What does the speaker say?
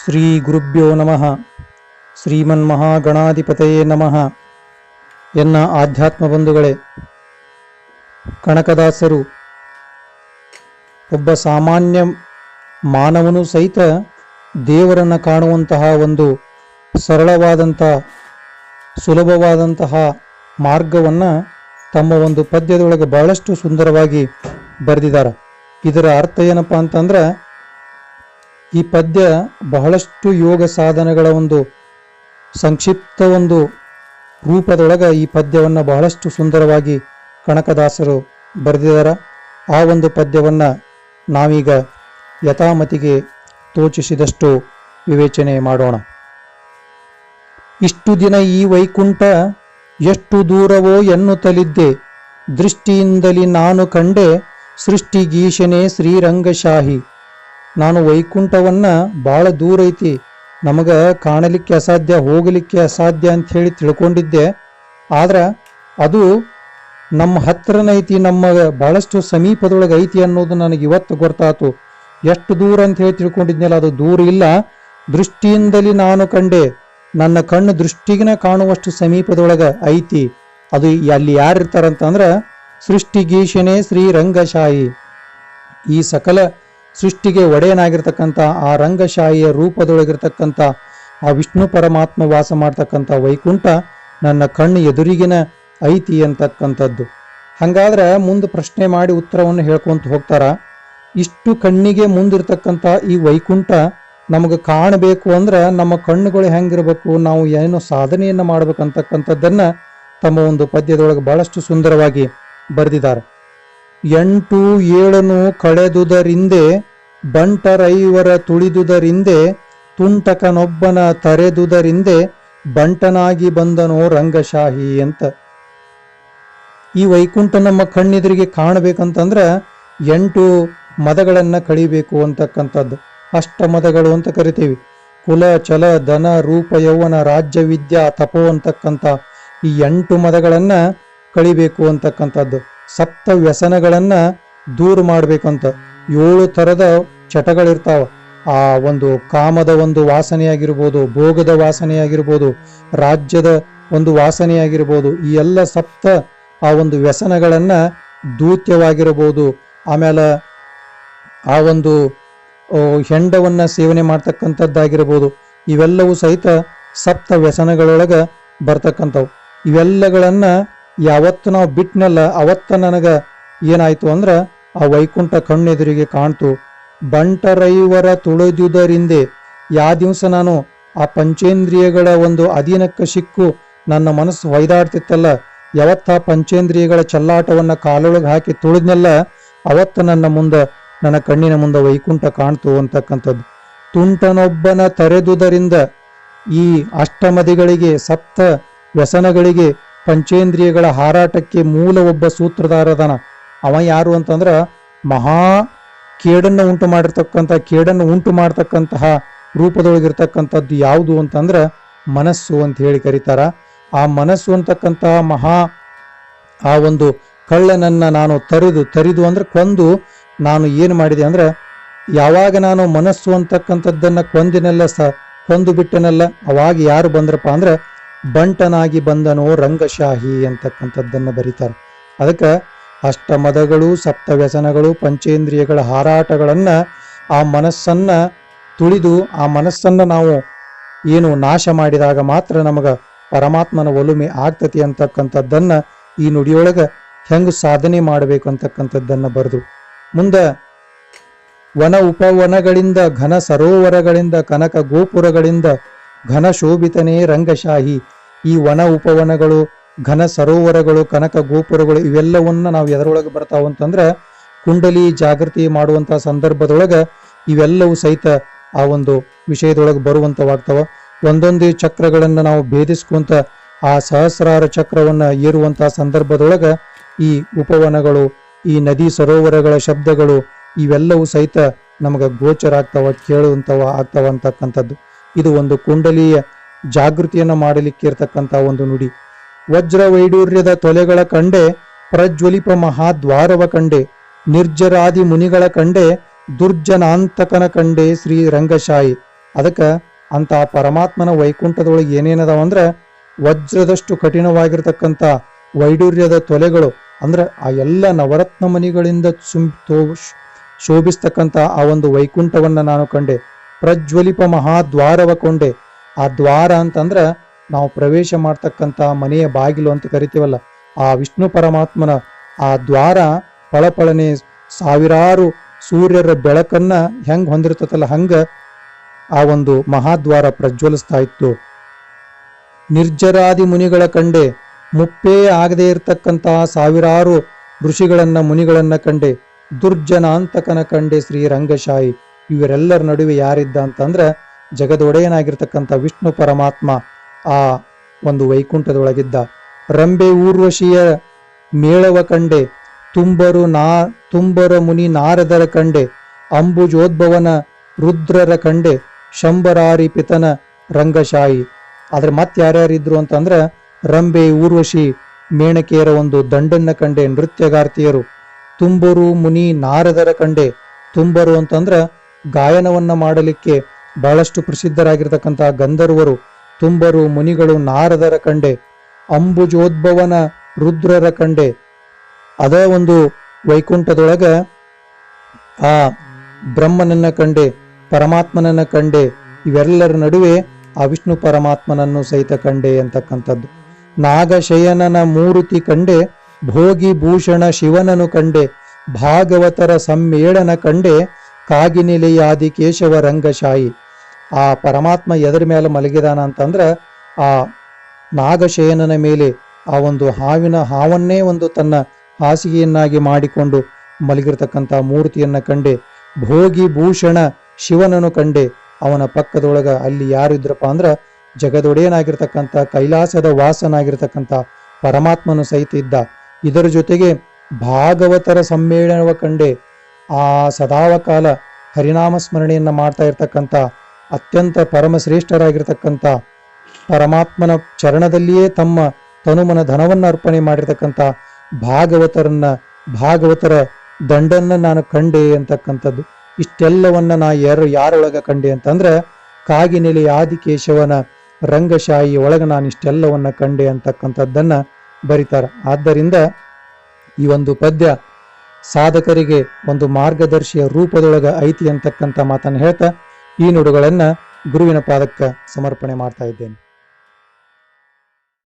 ಶ್ರೀ ಗುರುಭ್ಯೋ ನಮಃ ಶ್ರೀಮನ್ಮಹಾಗಣಾಧಿಪತಯೇ ನಮಃ ಎನ್ನ ಆಧ್ಯಾತ್ಮ ಬಂಧುಗಳೇ ಕನಕದಾಸರು, ಒಬ್ಬ ಸಾಮಾನ್ಯ ಮಾನವನು ಸಹಿತ ದೇವರನ್ನು ಕಾಣುವಂತಹ ಒಂದು ಸರಳವಾದಂಥ, ಸುಲಭವಾದಂತಹ ಮಾರ್ಗವನ್ನು ತಮ್ಮ ಒಂದು ಪದ್ಯದೊಳಗೆ ಬಹಳಷ್ಟು ಸುಂದರವಾಗಿ ಬರೆದಿದ್ದಾರೆ. ಇದರ ಅರ್ಥ ಏನಪ್ಪ ಅಂತಂದ್ರೆ ಈ ಪದ್ಯ ಬಹಳಷ್ಟು ಯೋಗ ಸಾಧನೆಗಳ ಒಂದು ಸಂಕ್ಷಿಪ್ತ ಒಂದು ರೂಪದೊಳಗೆ ಈ ಪದ್ಯವನ್ನು ಬಹಳಷ್ಟು ಸುಂದರವಾಗಿ ಕನಕದಾಸರು ಬರೆದಿದ್ದಾರೆ ಆ ಒಂದು ಪದ್ಯವನ್ನು ನಾವೀಗ ಯಥಾಮತಿಗೆ ತೋಚಿಸಿದಷ್ಟು ವಿವೇಚನೆ ಮಾಡೋಣ. ಇಷ್ಟು ದಿನ ಈ ವೈಕುಂಠ ಎಷ್ಟು ದೂರವೋ ಎನ್ನುತ್ತಲಿದ್ದೆ. ದೃಷ್ಟಿಯಿಂದಲಿ ನಾನು ಕಂಡೆ ಸೃಷ್ಟಿಗೀಶನೇ ಶ್ರೀರಂಗಶಾಹಿ. ನಾನು ವೈಕುಂಠವನ್ನ ಭಾಳ ದೂರ ಐತಿ. ನಮಗ ಕಾಣಲಿಕ್ಕೆ ಅಸಾಧ್ಯ, ಹೋಗಲಿಕ್ಕೆ ಅಸಾಧ್ಯ ಅಂತ ಹೇಳಿ ತಿಳ್ಕೊಂಡಿದ್ದೆ. ಆದ್ರೆ ಅದು ನಮ್ಮ ಹತ್ರನ ಐತಿ, ನಮ್ಮ ಬಹಳಷ್ಟು ಸಮೀಪದೊಳಗೆ ಐತಿ ಅನ್ನೋದು ನನಗೆ ಇವತ್ತು ಗೊತ್ತಾತು. ಎಷ್ಟು ದೂರ ಅಂತ ಹೇಳಿ ತಿಳ್ಕೊಂಡಿದ್ನಲ್ಲ, ಅದು ದೂರ ಇಲ್ಲ. ದೃಷ್ಟಿಯಿಂದಲೇ ನಾನು ಕಂಡೆ, ನನ್ನ ಕಣ್ಣು ದೃಷ್ಟಿಗಿನ ಕಾಣುವಷ್ಟು ಸಮೀಪದೊಳಗೆ ಐತಿ. ಅದು ಅಲ್ಲಿ ಯಾರಿರ್ತಾರಂತಂದ್ರ ಸೃಷ್ಟಿಗೀಶನೇ ಶ್ರೀರಂಗಶಾಹಿ ಈ ಸಕಲ ಸೃಷ್ಟಿಗೆ ಒಡೆಯನಾಗಿರ್ತಕ್ಕಂಥ ಆ ರಂಗಶಾಹಿಯ ರೂಪದೊಳಗಿರ್ತಕ್ಕಂಥ ಆ ವಿಷ್ಣು ಪರಮಾತ್ಮ ವಾಸ ಮಾಡ್ತಕ್ಕಂಥ ವೈಕುಂಠ ನನ್ನ ಕಣ್ಣು ಎದುರಿಗಿನ ಐತಿ ಅಂತಕ್ಕಂಥದ್ದು. ಹಂಗಾದ್ರೆ ಮುಂದೆ ಪ್ರಶ್ನೆ ಮಾಡಿ ಉತ್ತರವನ್ನು ಹೇಳ್ಕೊಂತ ಹೋಗ್ತಾರ. ಇಷ್ಟು ಕಣ್ಣಿಗೆ ಮುಂದಿರ್ತಕ್ಕಂಥ ಈ ವೈಕುಂಠ ನಮಗೆ ಕಾಣಬೇಕು ಅಂದ್ರೆ ನಮ್ಮ ಕಣ್ಣುಗಳು ಹೆಂಗಿರ್ಬೇಕು, ನಾವು ಏನು ಸಾಧನೆಯನ್ನು ಮಾಡ್ಬೇಕಂತಕ್ಕಂಥದ್ದನ್ನ ತಮ್ಮ ಒಂದು ಪದ್ಯದೊಳಗೆ ಬಹಳಷ್ಟು ಸುಂದರವಾಗಿ ಬರೆದಿದ್ದಾರೆ. ಎಂಟು ಏಳನು ಕಳೆದುದರಿಂದೆ, ಬಂಟರೈವರ ತುಳಿದುದರಿಂದೆ, ತುಂಟಕನೊಬ್ಬನ ತರೆದುದರಿಂದೆ, ಬಂಟನಾಗಿ ಬಂದನೋ ರಂಗಶಾಹಿ ಅಂತ. ಈ ವೈಕುಂಠ ನಮ್ಮ ಕಣ್ಣೆದುರಿಗೆ ಕಾಣಬೇಕಂತಂದ್ರೆ, ಎಂಟು ಮದಗಳನ್ನು ಕಳಿಬೇಕು ಅಂತಕ್ಕಂಥದ್ದು. ಅಷ್ಟ ಮದಗಳು ಅಂತ ಕರಿತೀವಿ. ಕುಲ, ಚಲ, ಧನ, ರೂಪ, ಯೌವನ, ರಾಜ್ಯ, ವಿದ್ಯಾ, ತಪೋ ಅಂತಕ್ಕಂಥ ಈ ಎಂಟು ಮದಗಳನ್ನು ಕಳಿಬೇಕು ಅಂತಕ್ಕಂಥದ್ದು. ಸಪ್ತ ವ್ಯಸನಗಳನ್ನು ದೂರ ಮಾಡಬೇಕಂತ ಏಳು ಥರದ ಚಟಗಳಿರ್ತಾವ. ಆ ಒಂದು ಕಾಮದ ಒಂದು ವಾಸನೆಯಾಗಿರ್ಬೋದು, ಭೋಗದ ವಾಸನೆಯಾಗಿರ್ಬೋದು, ರಾಜ್ಯದ ಒಂದು ವಾಸನೆಯಾಗಿರ್ಬೋದು, ಈ ಎಲ್ಲ ಸಪ್ತ ಆ ಒಂದು ವ್ಯಸನಗಳನ್ನು ದೂತ್ಯವಾಗಿರಬಹುದು ಆಮೇಲೆ ಆ ಒಂದು ಹೆಂಡವನ್ನ ಸೇವನೆ ಮಾಡ್ತಕ್ಕಂಥದ್ದಾಗಿರ್ಬೋದು. ಇವೆಲ್ಲವೂ ಸಹಿತ ಸಪ್ತ ವ್ಯಸನಗಳೊಳಗ ಬರ್ತಕ್ಕಂಥವು. ಇವೆಲ್ಲಗಳನ್ನ ಯಾವತ್ತು ನಾವು ಬಿಟ್ನಲ್ಲ, ಅವತ್ತ ನನಗೆ ಏನಾಯ್ತು ಅಂದ್ರೆ ಆ ವೈಕುಂಠ ಕಣ್ಣೆದುರಿಗೆ ಕಾಣ್ತು. ಬಂಟರೈವರ ತುಳಿದುದರಿಂದೆ ಯಾವ ದಿವಸ ನಾನು ಆ ಪಂಚೇಂದ್ರಿಯಗಳ ಒಂದು ಅಧೀನಕ್ಕೆ ಸಿಕ್ಕು, ನನ್ನ ಮನಸ್ಸು ಹೊಯ್ದಾಡ್ತಿತ್ತಲ್ಲ ಯಾವತ್ತ ಪಂಚೇಂದ್ರಿಯಗಳ ಚಲ್ಲಾಟವನ್ನು ಕಾಲೊಳಗೆ ಹಾಕಿ ತುಳಿದ್ನೆಲ್ಲ, ಅವತ್ತ ನನ್ನ ಮುಂದೆ, ನನ್ನ ಕಣ್ಣಿನ ಮುಂದೆ ವೈಕುಂಠ ಕಾಣ್ತು ಅಂತಕ್ಕಂಥದ್ದು. ತುಂಟನೊಬ್ಬನ ತರೆದುದರಿಂದ ಈ ಅಷ್ಟಮದಿಗಳಿಗೆ, ಸಪ್ತ ವ್ಯಸನಗಳಿಗೆ ಪಂಚೇಂದ್ರಿಯಗಳ ಹಾರಾಟಕ್ಕೆ ಮೂಲ ಒಬ್ಬ ಸೂತ್ರಧಾರದನ. ಅವ ಯಾರು ಅಂತಂದ್ರ ಮಹಾ ಕೇಡನ್ನು ಉಂಟು ಮಾಡಿರ್ತಕ್ಕಂಥ, ಕೇಡನ್ನು ಉಂಟು ಮಾಡ್ತಕ್ಕಂತಹ ರೂಪದೊಳಗಿರ್ತಕ್ಕಂಥದ್ದು ಯಾವುದು ಅಂತಂದ್ರ ಮನಸ್ಸು ಅಂತ ಹೇಳಿ ಕರೀತಾರ. ಆ ಮನಸ್ಸು ಅಂತಕ್ಕಂತಹ ಮಹಾ ಆ ಒಂದು ಕಳ್ಳನನ್ನ ನಾನು ತರಿದು ತರಿದು ಅಂದ್ರೆ ಕೊಂದು ನಾನು ಏನು ಮಾಡಿದೆ ಅಂದ್ರೆ ಯಾವಾಗ ನಾನು ಮನಸ್ಸು ಅಂತಕ್ಕಂಥದ್ದನ್ನ ಕೊಂದಿನೆಲ್ಲ ಸ, ಕೊಂದು ಬಿಟ್ಟನೆಲ್ಲ, ಅವಾಗ ಯಾರು ಬಂದ್ರಪ್ಪ ಅಂದ್ರೆ ಬಂಟನಾಗಿ ಬಂದನೋ ರಂಗಶಾಹಿ ಅಂತಕ್ಕಂಥದ್ದನ್ನು ಬರೀತಾರೆ. ಅದಕ್ಕೆ ಅಷ್ಟಮದಗಳು ಸಪ್ತ ವ್ಯಸನಗಳು ಪಂಚೇಂದ್ರಿಯಗಳ ಹಾರಾಟಗಳನ್ನ ಆ ಮನಸ್ಸನ್ನ ತುಳಿದು ಆ ಮನಸ್ಸನ್ನ ನಾವು ಏನು ನಾಶ ಮಾಡಿದಾಗ ಮಾತ್ರ ನಮಗ ಪರಮಾತ್ಮನ ಒಲುಮೆ ಆಗ್ತತಿ ಅಂತಕ್ಕಂಥದ್ದನ್ನು ಈ ನುಡಿಯೊಳಗ ಹೆಂಗೆ ಸಾಧನೆ ಮಾಡಬೇಕು ಅಂತಕ್ಕಂಥದ್ದನ್ನ ಬರೆದು ಮುಂದೆ ವನ ಉಪವನಗಳಿಂದ ಘನ ಸರೋವರಗಳಿಂದ ಕನಕ ಗೋಪುರಗಳಿಂದ ಘನ ಶೋಭಿತನೇ ರಂಗಶಾಹಿ. ಈ ವನ ಉಪವನಗಳು, ಘನ ಸರೋವರಗಳು, ಕನಕ ಗೋಪುರಗಳು ಇವೆಲ್ಲವನ್ನ ನಾವು ಎದರೊಳಗೆ ಬರ್ತಾವ ಅಂತಂದ್ರೆ ಕುಂಡಲಿ ಜಾಗೃತಿ ಮಾಡುವಂತಹ ಸಂದರ್ಭದೊಳಗೆ ಇವೆಲ್ಲವೂ ಸಹಿತ ಆ ಒಂದು ವಿಷಯದೊಳಗೆ ಬರುವಂತವಾಗ್ತವ. ಒಂದೊಂದು ಚಕ್ರಗಳನ್ನು ನಾವು ಭೇದಿಸ್ಕೊಂತ ಆ ಸಹಸ್ರಾರ ಚಕ್ರವನ್ನ ಏರುವಂತಹ ಸಂದರ್ಭದೊಳಗೆ ಈ ಉಪವನಗಳು, ಈ ನದಿ ಸರೋವರಗಳ ಶಬ್ದಗಳು ಇವೆಲ್ಲವೂ ಸಹಿತ ನಮಗೆ ಗೋಚರ ಆಗ್ತಾವ, ಕೇಳುವಂತವ, ಆಗ್ತಾವ ಅಂತಕ್ಕಂಥದ್ದು. ಇದು ಒಂದು ಕುಂಡಲಿಯ ಜಾಗೃತಿಯನ್ನು ಮಾಡಲಿಕ್ಕೆ ಇರತಕ್ಕಂಥ ಒಂದು ನುಡಿ. ವಜ್ರ ವೈಡೂರ್ಯದ ತೊಲೆಗಳ ಕಂಡೆ, ಪ್ರಜ್ವಲಿಪ ಮಹಾದ್ವಾರವ ಕಂಡೆ, ನಿರ್ಜರಾದಿ ಮುನಿಗಳ ಕಂಡೆ, ದುರ್ಜನಾಂತಕನ ಕಂಡೆ ಶ್ರೀ ರಂಗಶಾಯಿ. ಅದಕ್ಕೆ ಅಂತ ಪರಮಾತ್ಮನ ವೈಕುಂಠದೊಳಗೆ ಏನೇನದಾವ ಅಂದ್ರೆ, ವಜ್ರದಷ್ಟು ಕಠಿಣವಾಗಿರ್ತಕ್ಕಂಥ ವೈಡೂರ್ಯದ ತೊಲೆಗಳು, ಅಂದ್ರೆ ಆ ಎಲ್ಲ ನವರತ್ನ ಮನಿಗಳಿಂದ ಸುಂ ತೋ ಶೋಭಿಸ್ತಕ್ಕಂಥ ಆ ಒಂದು ವೈಕುಂಠವನ್ನ ನಾನು ಕಂಡೆ. ಪ್ರಜ್ವಲಿಪ ಮಹಾದ್ವಾರವ ಕೊಂಡೆ ಆ ದ್ವಾರ ಅಂತಂದ್ರೆ ನಾವು ಪ್ರವೇಶ ಮಾಡ್ತಕ್ಕಂಥ ಮನೆಯ ಬಾಗಿಲು ಅಂತ ಕರಿತೀವಲ್ಲ, ಆ ವಿಷ್ಣು ಪರಮಾತ್ಮನ ಆ ದ್ವಾರ ಪಳಪಳನೆ ಸಾವಿರಾರು ಸೂರ್ಯರ ಬೆಳಕನ್ನ ಹೆಂಗ್ ಹೊಂದಿರ್ತತಲ್ಲ ಹಂಗ ಆ ಒಂದು ಮಹಾದ್ವಾರ ಪ್ರಜ್ವಲಿಸ್ತಾ ಇತ್ತು. ನಿರ್ಜರಾದಿ ಮುನಿಗಳ ಕಂಡೆ, ಮುಪ್ಪೇ ಆಗದೆ ಇರತಕ್ಕಂತಹ ಸಾವಿರಾರು ಋಷಿಗಳನ್ನ ಮುನಿಗಳನ್ನ ಕಂಡೆ, ದುರ್ಜನಾಂತಕನ ಕಂಡೆ ಶ್ರೀ ರಂಗಶಾಹಿ ಇವರೆಲ್ಲರ ನಡುವೆ ಯಾರಿದ್ದ ಅಂತಂದ್ರೆ ಜಗದೊಡೆಯನಾಗಿರ್ತಕ್ಕಂಥ ವಿಷ್ಣು ಪರಮಾತ್ಮ ಆ ಒಂದು ವೈಕುಂಠದೊಳಗಿದ್ದ. ರಂಬೆ ಊರ್ವಶಿಯ ಮೇಳವ ಕಂಡೆ, ತುಂಬರು ನಾ, ತುಂಬರ ಮುನಿ ನಾರದರ ಕಂಡೆ ಅಂಬುಜೋದ್ಭವನ ರುದ್ರರ ಕಂಡೆ, ಶಂಬರಾರಿ ಪಿತನ ರಂಗಶಾಹಿ ಆದ್ರೆ ಮತ್ತೆ ಯಾರ್ಯಾರಿದ್ರು ಅಂತಂದ್ರೆ ರಂಬೆ ಊರ್ವಶಿ ಮೇಣಕೆಯರ ಒಂದು ದಂಡನ್ನ ಕಂಡೆ ನೃತ್ಯಗಾರ್ತಿಯರು. ತುಂಬರು ಮುನಿ ನಾರದರ ಕಂಡೆ, ತುಂಬರು ಅಂತಂದ್ರ ಗಾಯನವನ್ನ ಮಾಡಲಿಕ್ಕೆ ಬಹಳಷ್ಟು ಪ್ರಸಿದ್ಧರಾಗಿರ್ತಕ್ಕಂತಹ ಗಂಧರ್ವರು, ತುಂಬರು, ಮುನಿಗಳು ನಾರದರ ಕಂಡೆ, ಅಂಬುಜೋದ್ಭವನ ರುದ್ರರ ಕಂಡೆ. ಅದೇ ಒಂದು ವೈಕುಂಠದೊಳಗ ಆ ಬ್ರಹ್ಮನನ್ನ ಕಂಡೆ, ಪರಮಾತ್ಮನನ್ನ ಕಂಡೆ, ಇವೆಲ್ಲರ ನಡುವೆ ಆ ವಿಷ್ಣು ಪರಮಾತ್ಮನನ್ನು ಸಹಿತ ಕಂಡೆ ಅಂತಕ್ಕಂಥದ್ದು. ನಾಗಶಯನನ ಮೂರುತಿ ಕಂಡೆ, ಭೋಗಿ ಭೂಷಣ ಶಿವನನು ಕಂಡೆ, ಭಾಗವತರ ಸಮ್ಮೇಳನ ಕಂಡೆ ಕಾಗಿನೆಲೆಯಾದಿ ಕೇಶವ ರಂಗಶಾಹಿ ಆ ಪರಮಾತ್ಮ ಎದರ ಮೇಲೆ ಮಲಗಿದಾನ ಅಂತಂದ್ರೆ ಆ ನಾಗಶಯನನ ಮೇಲೆ ಆ ಒಂದು ಹಾವಿನ ಹಾವನ್ನೇ ಒಂದು ತನ್ನ ಹಾಸಿಗೆಯನ್ನಾಗಿ ಮಾಡಿಕೊಂಡು ಮಲಗಿರ್ತಕ್ಕಂಥ ಮೂರ್ತಿಯನ್ನ ಕಂಡೆ. ಭೋಗಿ ಭೂಷಣ ಶಿವನನ್ನು ಕಂಡೆ. ಅವನ ಪಕ್ಕದೊಳಗ ಅಲ್ಲಿ ಯಾರು ಅಂದ್ರೆ ಅಂದ್ರ ಜಗದೊಡೆಯನಾಗಿರ್ತಕ್ಕಂಥ ಕೈಲಾಸದ ವಾಸನಾಗಿರ್ತಕ್ಕಂಥ ಪರಮಾತ್ಮನು ಸಹಿತ ಇದ್ದ. ಇದರ ಜೊತೆಗೆ ಭಾಗವತರ ಸಮ್ಮೇಳನವ ಕಂಡೆ. ಆ ಸದಾವಕಾಲ ಹರಿನಾಮ ಸ್ಮರಣೆಯನ್ನು ಮಾಡ್ತಾ ಇರ್ತಕ್ಕಂಥ ಅತ್ಯಂತ ಪರಮಶ್ರೇಷ್ಠರಾಗಿರ್ತಕ್ಕಂಥ ಪರಮಾತ್ಮನ ಚರಣದಲ್ಲಿಯೇ ತಮ್ಮ ತನುಮನ ಧನವನ್ನು ಅರ್ಪಣೆ ಮಾಡಿರ್ತಕ್ಕಂಥ ಭಾಗವತರನ್ನ, ಭಾಗವತರ ದಂಡನ್ನ ನಾನು ಕಂಡೆ ಅಂತಕ್ಕಂಥದ್ದು. ಇಷ್ಟೆಲ್ಲವನ್ನ ನಾ ಯಾರು, ಯಾರೊಳಗ ಕಂಡೆ ಅಂತಂದ್ರೆ ಕಾಗಿನೆಲೆ ಆದಿಕೇಶವನ ರಂಗಶಾಹಿ ಒಳಗೆ ನಾನು ಇಷ್ಟೆಲ್ಲವನ್ನ ಕಂಡೆ ಅಂತಕ್ಕಂಥದ್ದನ್ನ ಬರೀತಾರೆ. ಆದ್ದರಿಂದ ಈ ಒಂದು ಪದ್ಯ ಸಾಧಕರಿಗೆ ಒಂದು ಮಾರ್ಗದರ್ಶಿಯ ರೂಪದೊಳಗ ಐತಿ ಅಂತಕ್ಕಂಥ ಮಾತನ್ನು ಹೇಳ್ತಾ ಈ ನುಡುಗಳನ್ನ ಗುರುವಿನ ಪಾದಕ್ಕೆ ಸಮರ್ಪಣೆ ಮಾಡ್ತಾ ಇದ್ದೇನೆ.